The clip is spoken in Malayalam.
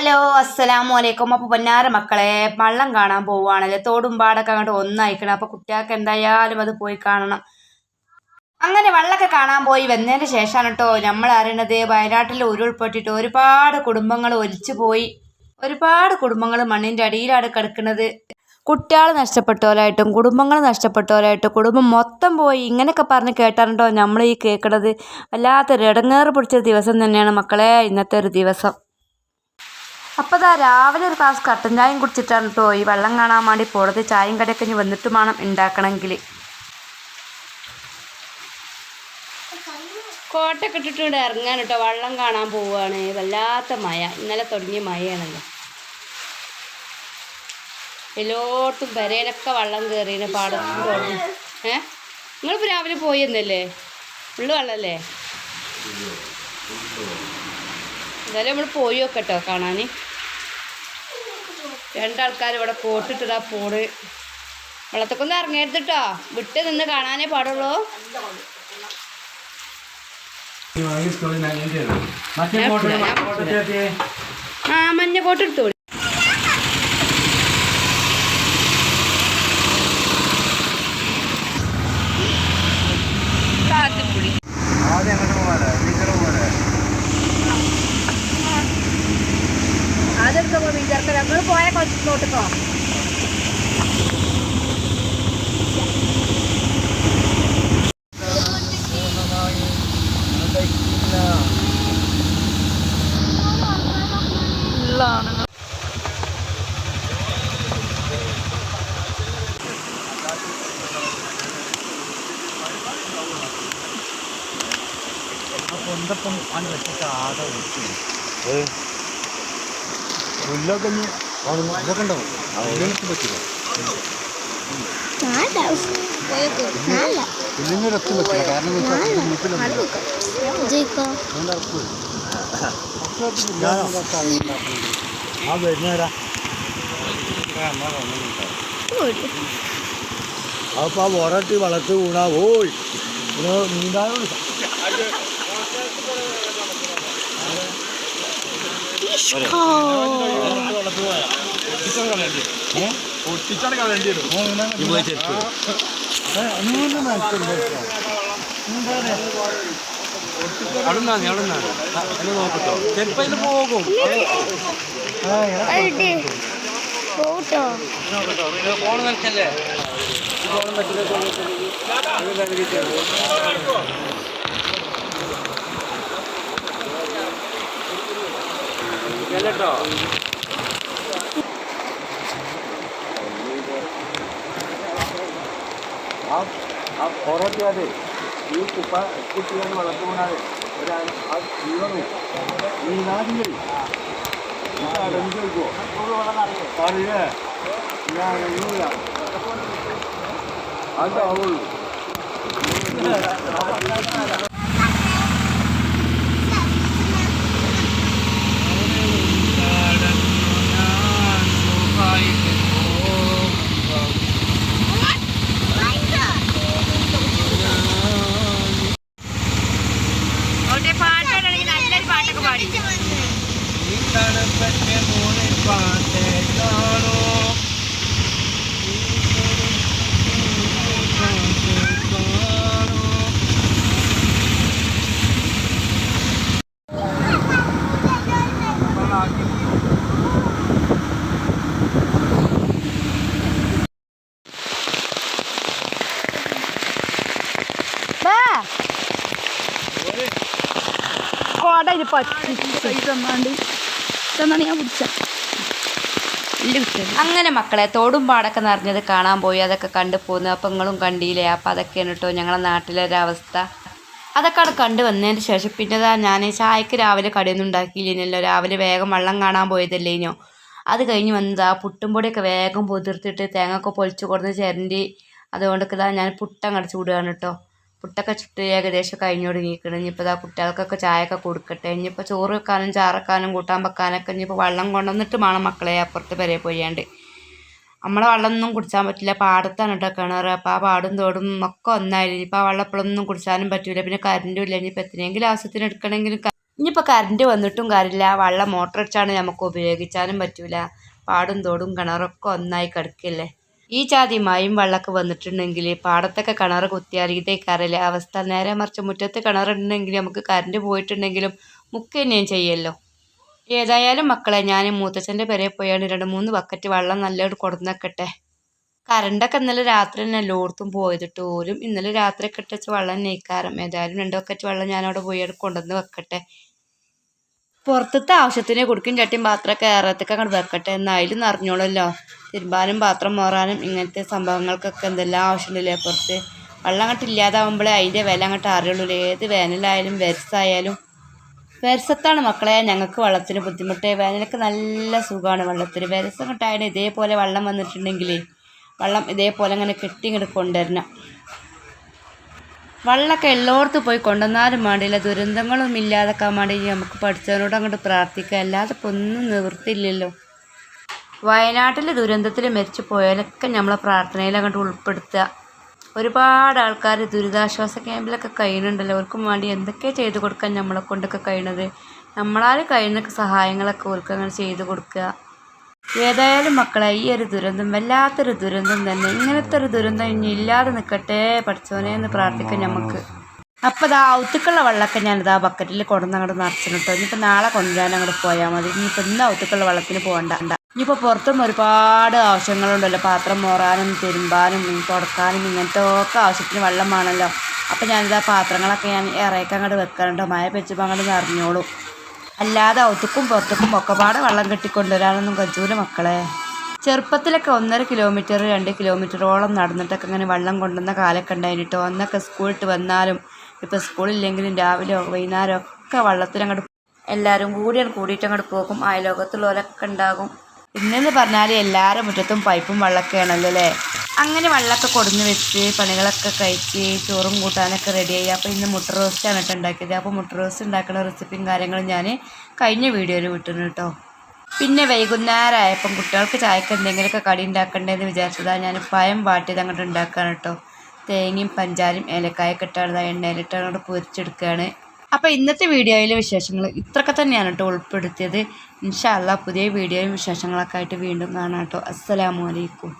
ഹലോ അസ്സലാമു അലൈക്കും അപ്പോൾ പൊന്നാര മക്കളെ വള്ളം കാണാൻ പോവുകയാണല്ലേ? തോടും പാടൊക്കെ അങ്ങോട്ട് ഒന്നയക്കണം. അപ്പോൾ കുട്ടികൾക്ക് എന്തായാലും അത് പോയി കാണണം. അങ്ങനെ വള്ളമൊക്കെ കാണാൻ പോയി. വന്നതിന് ശേഷമാണ് കേട്ടോ നമ്മൾ അറിയണത് വയനാട്ടിൽ ഉരുൾപൊട്ടിട്ട് ഒരുപാട് കുടുംബങ്ങൾ ഒലിച്ചു പോയി. ഒരുപാട് കുടുംബങ്ങൾ മണ്ണിന്റെ അടിയിലാണ് കിടക്കുന്നത്. കുട്ടികൾ നഷ്ടപ്പെട്ടവരായിട്ടും കുടുംബങ്ങൾ നഷ്ടപ്പെട്ടവരായിട്ടും കുടുംബം മൊത്തം പോയി. ഇങ്ങനെയൊക്കെ പറഞ്ഞ് കേട്ടാറുണ്ടോ നമ്മൾ ഈ കേൾക്കണത്. വല്ലാത്തൊരു ഇടങ്ങേറ് പിടിച്ച ദിവസം തന്നെയാണ് മക്കളെ ഇന്നത്തെ ഒരു ദിവസം. അപ്പോൾ ഇതാ രാവിലെ ഒരു ഗ്ലാസ് കട്ടൻ ചായയും കുടിച്ചിട്ടാണ് കേട്ടോ ഈ വെള്ളം കാണാൻ വേണ്ടി പോണത്. ചായയും കടയൊക്കെ ഇനി വന്നിട്ട് വേണം ഉണ്ടാക്കണമെങ്കിൽ കോട്ടൊക്കെ ഇട്ടിട്ട് ഇവിടെ ഇറങ്ങാൻ കേട്ടോ വെള്ളം കാണാൻ പോവുകയാണ് വല്ലാത്ത മഴ ഇന്നലെ തുടങ്ങിയ മഴയാണല്ലോ. എല്ലായിടത്തും പെരയിലൊക്കെ വെള്ളം കയറിന് പാടത്തും തോടും ഏ? നിങ്ങളിപ്പോൾ രാവിലെ പോയി എന്നല്ലേ ഉള്ളു വെള്ളമല്ലേ എന്തായാലും നമ്മൾ പോയി നോക്കട്ടോ കാണാൻ രണ്ടാൾക്കാർ ഇവിടെ പോട്ടിട്ടതാ പോട് വെള്ളത്തൊക്കൊന്നും ഇറങ്ങരുത് കേട്ടോ വിട്ട് നിന്ന് കാണാനേ പാടുള്ളൂ. ആ മഞ്ഞ കോട്ട് എടുത്തോളി. കൊച്ചിലോട്ടോ കൊണ്ടപ്പം ആണ് വെച്ചിട്ട് ആകെ പുല്ലൊക്കെ ഇതൊക്കെ ഉണ്ടാവും അതിനൊക്കെ പറ്റില്ല പുല്ലിന് രക്തം പറ്റില്ല കാരണം ആ അപ്പൊ വളർത്തി വീണാ പോയി പൊട്ടിച്ചാണ് കളയേണ്ടി വരും അവിടെ നിന്നാ അവിടെ നിന്നാ എന്നെ നോക്കട്ടോ ചിലപ്പോ ഇതിൽ പോകും ഫോൺ നിൽക്കല്ലേ ഫോൺ കേട്ടോ? ആ അതെ ഈ കുപ്പ കുട്ടികൾ വളർത്തു ഒരാൾ ഒരു ആ. ജീവനെ ഈ നാടില്ലേ അടഞ്ഞു ചോദിക്കുമോ അറിയേ. ഞാൻ അറിയൂല അതാവുള്ളൂ പാട്ടാണെങ്കിൽ നല്ലൊരു പാട്ടൊക്കെ പാടി കോട ഇത് പറ്റി അങ്ങനെ മക്കളെ തോടും പാടൊക്കെ നിറഞ്ഞത് കാണാൻ പോയി. അതൊക്കെ കണ്ടു പോന്നു. അപ്പം നിങ്ങളും കണ്ടില്ലേ? അപ്പം അതൊക്കെയാണ് കേട്ടോ ഞങ്ങളെ നാട്ടിലെ ഒരവസ്ഥ അതൊക്കെ അവിടെ കണ്ടു വന്നതിന് ശേഷം പിന്നെതാ ഞാൻ ചായക്ക് രാവിലെ കടിയൊന്നും ഉണ്ടാക്കിയില്ലല്ലോ രാവിലെ വേഗം വെള്ളം കാണാൻ പോയതല്ലേനോ? അത് കഴിഞ്ഞ് വന്നതാ പുട്ടുംപൊടിയൊക്കെ പുട്ടും പൊടിയൊക്കെ വേഗം പൊതിർത്തിട്ട് തേങ്ങയൊക്കെ പൊളിച്ച് കൊടുത്ത് ചിരണ്ടി. അതുകൊണ്ടൊക്കെ ഇതാ ഞാൻ പുട്ടങ്ങോട്ട് വിടുകയാണ് കേട്ടോ. പുട്ടൊക്കെ ചുട്ട് ഏകദേശം കഴിഞ്ഞോടുങ്ങിക്കണം ഇനിയിപ്പോൾ ഇതാ കുട്ടികൾക്കൊക്കെ ചായയൊക്കെ കൊടുക്കട്ടെ. ഇനിയിപ്പോൾ ചോറ് വെക്കാനും ചാറക്കാനും കൂട്ടാൻ വെക്കാനൊക്കെ ഇനിയിപ്പോൾ വെള്ളം കൊണ്ടുവന്നിട്ട് വേണം മക്കളെ അപ്പുറത്ത് വരെ പോയാണ്ട്. നമ്മളെ വെള്ളമൊന്നും കുടിച്ചാൻ പറ്റില്ല. പാടത്താണ് കേട്ടോ കിണർ. അപ്പോൾ ആ പാടും തോടും ഒക്കെ ഒന്നായിരുന്നു ഇപ്പോൾ ആ വെള്ളം എപ്പോഴൊന്നും കുടിച്ചാനും പറ്റില്ല പിന്നെ കറണ്ടും ഇല്ല. ഇനിയിപ്പോൾ എത്രയെങ്കിലും ആവശ്യത്തിന് എടുക്കണമെങ്കിൽ ഇനിയിപ്പോൾ കറണ്ട് വന്നിട്ടും കാര്യമില്ല. വെള്ളം മോട്ടർ അടിച്ചാണ് നമുക്ക് ഉപയോഗിച്ചാലും പറ്റില്ല പാടും തോടും കിണറൊക്കെ ഒന്നായി കിടക്കില്ലേ ഈ ജാതി മായും വള്ളമൊക്കെ വന്നിട്ടുണ്ടെങ്കിൽ പാടത്തൊക്കെ കിണർ കുത്തിയാൽ ഇതേ കരയിലെ അവസ്ഥ. നേരെ മറിച്ച് മുറ്റത്ത് കിണറുണ്ടെങ്കിൽ നമുക്ക് കറണ്ട് പോയിട്ടുണ്ടെങ്കിലും മുക്ക് തന്നെയും ചെയ്യല്ലോ. ഏതായാലും മക്കളെ ഞാൻ മൂത്തച്ഛന്റെ പെരയിൽ പോയാണ്. രണ്ട് മൂന്ന് ബക്കറ്റ് വെള്ളം നല്ലോണം കൊടുന്നേക്കട്ടെ. കറണ്ടൊക്കെ ഇന്നലെ രാത്രി തന്നെ എല്ലായിടത്തും പോയതിട്ട് പോലും ഇന്നലെ രാത്രി ഒക്കെ വെള്ളം നെയ്ക്കാരം ഏതായാലും രണ്ട് ബക്കറ്റ് വെള്ളം പോയി അവിടെ കൊണ്ടുവന്ന് വെക്കട്ടെ. പുറത്തത്തെ ആവശ്യത്തിന് കൊടുക്കും ചട്ടിയും പാത്രമൊക്കെ ഏറത്തൊക്കെ അങ്ങോട്ട് വെക്കട്ടെ എന്നായാലും നിറഞ്ഞോളല്ലോ തിരുമ്പാനും പാത്രം മോറാനും ഇങ്ങനത്തെ സംഭവങ്ങൾക്കൊക്കെ എന്തെല്ലാം ആവശ്യമുണ്ടല്ലേ പുറത്ത്? വെള്ളം അങ്ങോട്ട് ഇല്ലാതാവുമ്പോഴേ അതിന്റെ വില അങ്ങോട്ട് അറിയുള്ളൂ ഏത് വേനലായാലും വെരസായാലും. വെരസത്താണ് മക്കളെ ഞങ്ങൾക്ക് വെള്ളത്തിന് ബുദ്ധിമുട്ട്. വേനലൊക്കെ നല്ല സുഖമാണ് വെള്ളത്തിന്. വെരസം കിട്ടായാലും ഇതേപോലെ വെള്ളം വന്നിട്ടുണ്ടെങ്കിൽ വെള്ളം ഇതേപോലെ അങ്ങനെ കെട്ടി ഇങ്ങോട്ട് കൊണ്ടുവരണം. വെള്ളമൊക്കെ എല്ലായിടത്തും പോയി കൊണ്ടുവന്നാലും വേണ്ടിയില്ല. ദുരന്തങ്ങളൊന്നും ഇല്ലാതാക്കാൻ വേണ്ടി നമുക്ക് പഠിച്ചവനോട് അങ്ങോട്ട് പ്രാർത്ഥിക്കുക. അല്ലാതെ ഇപ്പം ഒന്നും നിവൃത്തിയില്ലല്ലോ. വയനാട്ടിൽ ദുരന്തത്തിൽ മരിച്ചു പോയാലൊക്കെ നമ്മളെ പ്രാർത്ഥനയിൽ അങ്ങോട്ട് ഉൾപ്പെടുത്തുക. ഒരുപാട് ആൾക്കാർ ദുരിതാശ്വാസ ക്യാമ്പിലൊക്കെ കഴിയുന്നുണ്ടല്ലോ. അവർക്കും വേണ്ടി എന്തൊക്കെ ചെയ്തു കൊടുക്കാൻ നമ്മളെ കൊണ്ടൊക്കെ കഴിയണത്? നമ്മളാൽ കഴിയുന്ന സഹായങ്ങളൊക്കെ അവർക്ക് അങ്ങനെ ചെയ്തു കൊടുക്കുക. ഏതായാലും മക്കളെ ഈ ഒരു ദുരന്തം വല്ലാത്തൊരു ദുരന്തം തന്നെ. ഇങ്ങനത്തെ ഒരു ദുരന്തം ഇനി ഇല്ലാതെ നിൽക്കട്ടെ പഠിച്ചോനെ എന്ന് പ്രാർത്ഥിക്കാം നമുക്ക് അപ്പോൾ ഇതാ ഔത്തുക്കുള്ള വെള്ളമൊക്കെ ഞാനിതാ ബക്കറ്റിൽ കൊണ്ടുവന്ന് അങ്ങോട്ട് നിറച്ചിട്ട് കേട്ടോ ഇനിയിപ്പോൾ നാളെ കൊണ്ടുവരാൻ അങ്ങോട്ട് പോയാൽ മതി. ഇനിയിപ്പോൾ ഇന്ന് ഔത്തുക്കുള്ള വെള്ളത്തിന് പോകണ്ട. ഇനിയിപ്പോൾ പുറത്തും ഒരുപാട് ആവശ്യങ്ങളുണ്ടല്ലോ. പാത്രം മോറാനും തിരുമ്പാനും തുടക്കാനും ഇങ്ങനത്തെ ഒക്കെ ആവശ്യത്തിന് വെള്ളമാണല്ലോ അപ്പോൾ ഞാനിതാ പാത്രങ്ങളൊക്കെ ഞാൻ ഇറയൊക്കെ അങ്ങോട്ട് വെക്കാറുണ്ട് മഴ പെച്ചപ്പോൾ അങ്ങോട്ട് നിറഞ്ഞോളും. അല്ലാതെ ഒത്തുക്കും പുറത്തുക്കും ഒക്കെപ്പാടെ വെള്ളം കെട്ടിക്കൊണ്ടുവരാനൊന്നും കജൂല മക്കളെ. ചെറുപ്പത്തിലൊക്കെ ഒന്നര കിലോമീറ്റർ രണ്ട് കിലോമീറ്ററോളം നടന്നിട്ടൊക്കെ ഇങ്ങനെ വെള്ളം കൊണ്ടുവന്ന കാലൊക്കെ ഉണ്ടായിട്ടോ അന്നൊക്കെ സ്കൂളിട്ട് വന്നാലും ഇപ്പോൾ സ്കൂളില്ലെങ്കിലും രാവിലെ വൈകുന്നേരം ഒക്കെ വെള്ളത്തിനങ്ങോട്ട് എല്ലാവരും കൂടിയാണ് കൂടിയിട്ട് അങ്ങോട്ട് പോകും. അയലോകത്തുള്ളവരൊക്കെ ഉണ്ടാകും. ഇന്നെന്ന് പറഞ്ഞാൽ എല്ലാവരുടെ മുറ്റത്തും പൈപ്പും വെള്ളമൊക്കെയാണല്ലോ അല്ലേ അങ്ങനെ വെള്ളമൊക്കെ കൊടുന്ന് വെച്ച് പണികളൊക്കെ കഴിച്ച് ചോറും കൂട്ടാനൊക്കെ റെഡിയായി അപ്പോൾ ഇന്ന് മുട്ട റോസ്റ്റാണ് കേട്ടോ ഉണ്ടാക്കിയത്. അപ്പോൾ മുട്ട റോസ്റ്റ് ഉണ്ടാക്കുന്ന റെസിപ്പിയും കാര്യങ്ങളും ഞാൻ കഴിഞ്ഞ വീഡിയോയിൽ വിട്ടിരുന്നു കേട്ടോ പിന്നെ വൈകുന്നേരം ആയപ്പം കുട്ടികൾക്ക് ചായക്ക് എന്തെങ്കിലുമൊക്കെ കടി ഉണ്ടാക്കണ്ടേന്ന് വിചാരിച്ചതാണ് ഞാൻ പയം വാട്ടിയത് അങ്ങോട്ട് ഉണ്ടാക്കുകയാണ് കേട്ടോ തേങ്ങയും പഞ്ചാരയും ഏലക്കായൊക്കെ ഇട്ടാണ് എണ്ണയിലിട്ട് അങ്ങോട്ട് പൊരിച്ചെടുക്കുകയാണ് അപ്പോൾ ഇന്നത്തെ വീഡിയോയിലെ വിശേഷങ്ങൾ ഇത്രയൊക്കെ തന്നെയാണ് കേട്ടോ ഉൾപ്പെടുത്തിയത്. ഇൻഷാല്ല പുതിയ വീഡിയോയും വിശേഷങ്ങളൊക്കെ ആയിട്ട് വീണ്ടും കാണാം കേട്ടോ. അസ്സലാമു അലൈക്കും.